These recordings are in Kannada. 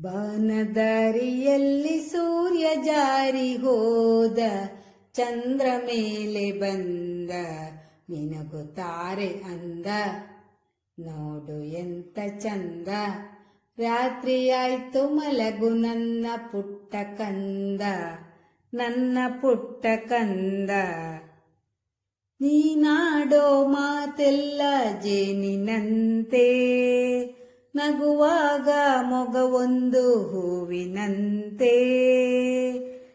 ಬಾನದಾರಿಯಲ್ಲಿ ಸೂರ್ಯ ಜಾರಿ ಹೋದ, ಚಂದ್ರ ಮೇಲೆ ಬಂದ ಮಿನಗುತ್ತಾರೆ ಅಂದ. ನೋಡು ಎಂತ ಚಂದ ರಾತ್ರಿಯಾಯ್ತು ಮಲಗು ನನ್ನ ಪುಟ್ಟ ಕಂದ, ನನ್ನ ಪುಟ್ಟ ಕಂದ. ನೀನಾಡೋ ಮಾತೆಲ್ಲ ಜೇನಿನಂತೆ ನಗುವಾಗ ಮೊಗವೊಂದು ಹೂವಿನಂತೆ.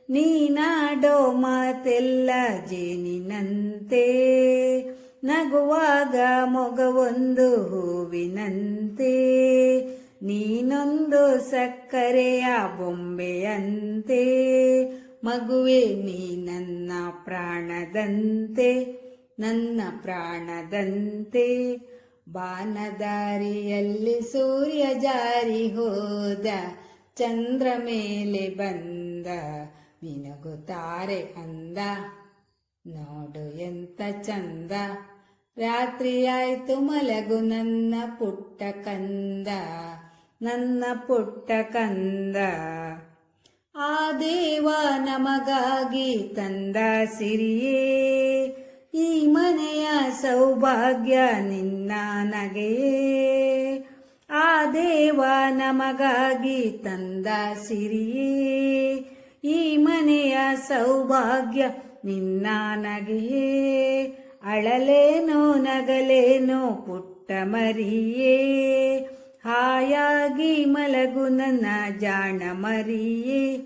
ನೀನಾಡೋ ಮಾತೆಲ್ಲ ಜೇನಿನಂತೆ. ನಗುವಾಗ ಮೊಗವೊಂದು ಹೂವಿನಂತೆ. ನೀನೊಂದು ಸಕ್ಕರೆಯ ಬೊಂಬೆಯಂತೆ. ಮಗುವೆ, ನೀ ನನ್ನ ಪ್ರಾಣದಂತೆ. ನನ್ನ ಪ್ರಾಣದಂತೆ. ಬಾನದಾರಿಯಲ್ಲಿ ಸೂರ್ಯ ಜಾರಿ ಹೋದ, ಚಂದ್ರ ಮೇಲೆ ಬಂದ ತಾರೆ ಅಂದ. ನೋಡು ಎಂತ ಚಂದ ರಾತ್ರಿಯಾಯ್ತು ಮಲಗು ನನ್ನ ಪುಟ್ಟ ಕಂದ, ನನ್ನ ಪುಟ್ಟ ಕಂದ. ಆ ದೇವ ನಮಗಾಗಿ ತಂದ ಸಿರಿಯೇ. ಸೌಭಾಗ್ಯ ನಿನ್ನ ನಗೆಯೇ. ಆ ದೇವ ನಮಗಾಗಿ ತಂದ ಸಿರಿಯೇ. ಈ ಮನೆಯ ಸೌಭಾಗ್ಯ ನಿನ್ನ ನಗೆಯೇ. ಅಳಲೇನೋ ನಗಲೇನೋ ಪುಟ್ಟ ಮರಿಯೇ. ಹಾಯಾಗಿ ಮಲಗು ನನ್ನ ಜಾಣ ಮರಿಯೇ.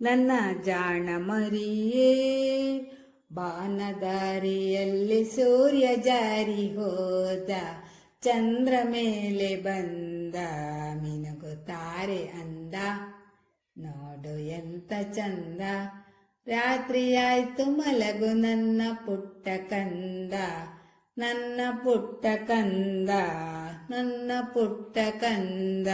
ನನ್ನ ಜಾಣ ಮರಿಯೇ. ಬಾನದಾರಿಯಲ್ಲಿ ಸೂರ್ಯ ಜಾರಿ ಹೋದ, ಚಂದ್ರ ಮೇಲೆ ಬಂದ ಮಿನುಗುತ್ತಾರೆ ಅಂದ. ನೋಡು ಎಂತ ಚಂದ, ರಾತ್ರಿಯಾಯ್ತು ಮಲಗು ನನ್ನ ಪುಟ್ಟ ಕಂದ. ನನ್ನ ಪುಟ್ಟ ಕಂದ, ನನ್ನ ಪುಟ್ಟ ಕಂದ.